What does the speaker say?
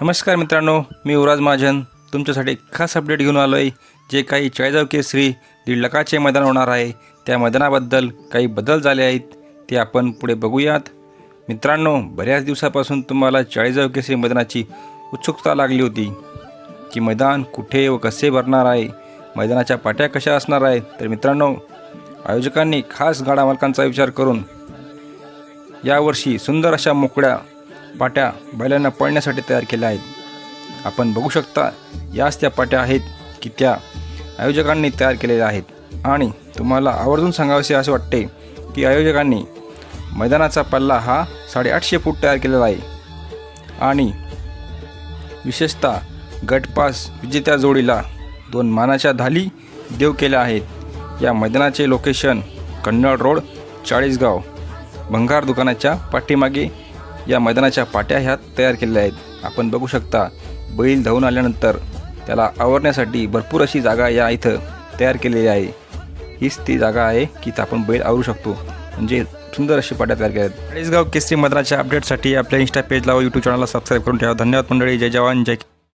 नमस्कार मित्रांनो मी युवराज महाजन. तुमच्यासाठी खास अपडेट घेऊन आलो आहे जे काही चाळीसगाव केसरी दीड लाखाचे मैदान होणार आहे त्या मैदानाबद्दल काही बदल झाले आहेत ते आपण पुढे बघूयात. मित्रांनो बऱ्याच दिवसापासून तुम्हाला चाळीसगाव केसरी मैदानाची उत्सुकता लागली होती की मैदान कुठे व कसे भरणार आहे मैदानाच्या पाट्या कशा असणार आहेत. तर मित्रांनो आयोजकांनी खास गाडा मालकांचा विचार करून यावर्षी सुंदर अशा मोकळ्या पाट्या बैलांना पळण्यासाठी तयार केल्या आहेत. आपण बघू शकता याच त्या पाट्या आहेत की त्या आयोजकांनी तयार केलेल्या आहेत. आणि तुम्हाला आवर्जून सांगावेसे असे वाटते की आयोजकांनी मैदानाचा पल्ला हा साडेआठशे फूट तयार केलेला आहे. आणि विशेषतः गटपास विजेत्या जोडीला दोन मानाच्या धाली देव केल्या आहेत. या मैदानाचे लोकेशन कन्नड रोड चाळीसगाव भंगार दुकानाच्या पाठीमागे या मैदानाच्या पाट्या ह्या तयार केलेल्या आहेत. आपण बघू शकता बैल धावून आल्यानंतर त्याला आवरण्यासाठी भरपूर अशी जागा या इथं तयार केलेली आहे. हीच ती जागा आहे की इथं आपण बैल आवरू शकतो. म्हणजे सुंदर अशी पाट्या तयार केल्या आहेत चाळीसगाव केसरी मैदानाच्या अपडेटसाठी आपल्या इन्स्टा पेजला व यूट्यूब चॅनलला सबस्क्राईब करून ठेवा. धन्यवाद मंडळी. जय जवान. जय